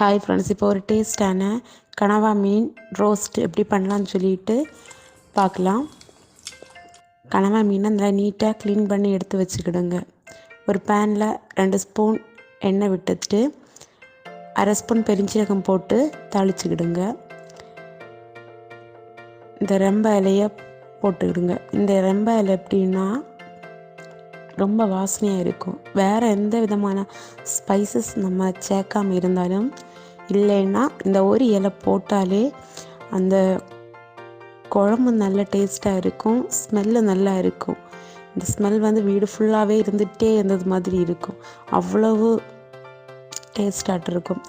Hi friends இப்போ ஒரு டேஸ்டான கனவா மீன் ரோஸ்ட் எப்படி பண்ணலான்னு சொல்லிட்டு பார்க்கலாம். கனவா மீனை நல்லா நீட்டாக க்ளீன் பண்ணி எடுத்து வச்சுக்கிடுங்க. ஒரு பேனில் ரெண்டு ஸ்பூன் எண்ணெய் விட்டுட்டு அரை ஸ்பூன் பெருஞ்சீரகம் போட்டு தாளிச்சுக்கிடுங்க. இந்த ரெம்ப இலையை போட்டுக்கிடுங்க. இந்த ரெம்ப இலை எப்படின்னா ரொம்ப வாசனையாக இருக்கும். வேறு எந்த விதமான ஸ்பைசஸ் நம்ம சேர்க்காம இருந்தாலும் இல்லைன்னா இந்த ஒரு இலை போட்டாலே அந்த குழம்பு நல்ல டேஸ்ட்டாக இருக்கும் ஸ்மெல்லு நல்லா இருக்கும். இந்த ஸ்மெல் வந்து வீடு ஃபுல்லாகவே இருந்துகிட்டே இருந்தது மாதிரி இருக்கும். அவ்வளவு டேஸ்டாக இருக்கும்.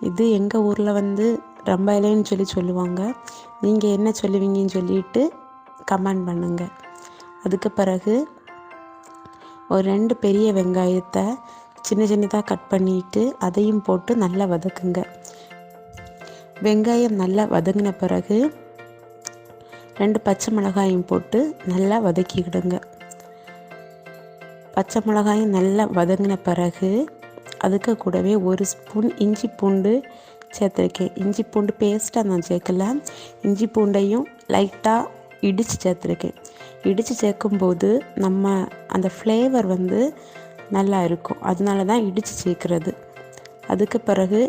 இது எங்கள் ஊரில் வந்து ரொம்ப இலைன்னு சொல்லி சொல்லுவாங்க. நீங்கள் என்ன சொல்லுவீங்கன்னு சொல்லிட்டு கமெண்ட் பண்ணுங்கள் அதுக்கு பிறகு ஒரு ரெண்டு பெரிய வெங்காயத்தை சின்ன சின்னதாக கட் பண்ணிட்டு அதையும் போட்டு நல்லா வதக்குங்க. வெங்காயம் நல்லா வதங்கின பிறகு ரெண்டு பச்சை மிளகாயும் போட்டு நல்லா வதக்கிக்கிடுங்க. பச்சை மிளகாயும் நல்லா வதங்கின பிறகு அதுக்கு கூடவே ஒரு ஸ்பூன் இஞ்சி பூண்டு சேர்த்துருக்கேன். இஞ்சி பூண்டு பேஸ்ட்டாக நான் சேர்க்கல. இஞ்சி பூண்டையும் லைட்டாக இடித்து சேர்த்துருக்கேன். இடித்து சேர்க்கும்போது நம்ம அந்த ஃப்ளேவர் வந்து நல்லா இருக்கும். அதனால தான் இடித்து சேர்க்குறது. அதுக்கு பிறகு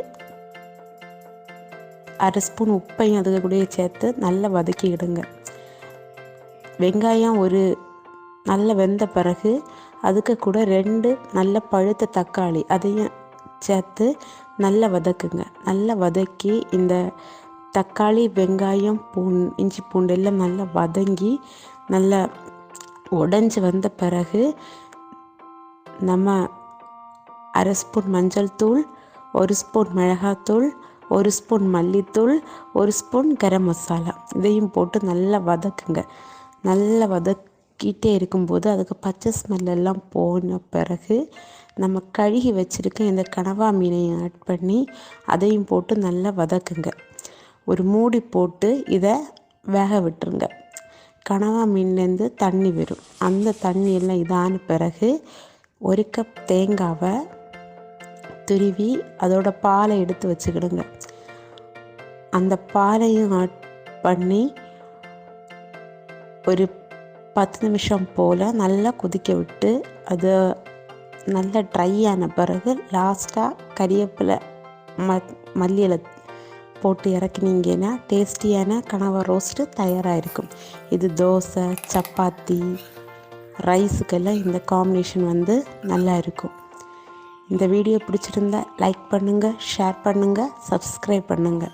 அரை ஸ்பூன் உப்பையும் அதுக்கு கூட சேர்த்து நல்லா வதக்கிடுங்க வெங்காயம் ஒரு நல்ல வெந்த பிறகு அதுக்கு கூட ரெண்டு நல்ல பழுத்த தக்காளி அதையும் சேர்த்து நல்லா வதக்குங்க. நல்லா வதக்கி இந்த தக்காளி வெங்காயம் பூன் இஞ்சி பூண்டு எல்லாம் நல்லா வதங்கி நல்லா உடஞ்சி வந்த பிறகு நம்ம அரை ஸ்பூன் மஞ்சள் தூள் ஒரு ஸ்பூன் மிளகாத்தூள் ஒரு ஸ்பூன் மல்லித்தூள் ஒரு ஸ்பூன் கரம் மசாலா. இதையும் போட்டு நல்லா வதக்குங்க. நல்லா வதக்கிட்டே இருக்கும்போது அதுக்கு பச்சை ஸ்மெல் எல்லாம் போன பிறகு நம்ம கழுகி வச்சுருக்க இந்த கனவா மீனையும் ஆட் பண்ணி அதையும் போட்டு நல்லா வதக்குங்க. ஒரு மூடி போட்டு இதை வேக விட்டுருங்க. கனவா மீன்லேருந்து தண்ணி வரும் அந்த தண்ணியெல்லாம் இதான பிறகு ஒரு கப் தேங்காவை துருவி அதோட பாலை எடுத்து வச்சுக்கிடுங்க. அந்த பாலையும் ஆட் பண்ணி ஒரு பத்து நிமிஷம் போல் நல்லா கொதிக்க விட்டு அது நல்லா ட்ரை ஆன பிறகு லாஸ்ட்டாக கறிவேப்பிலை ம மல்லியில் போட்டு இறக்குனீங்கன்னா டேஸ்டியான கனவா ரோஸ்ட்டு தயாராக இருக்கும் இது தோசை சப்பாத்தி ரைஸுக்கெல்லாம் இந்த காம்பினேஷன் வந்து நல்லா இருக்கும் இந்த வீடியோ பிடிச்சிருந்தா லைக் பண்ணுங்கள் ஷேர் பண்ணுங்கள் சப்ஸ்கிரைப் பண்ணுங்கள்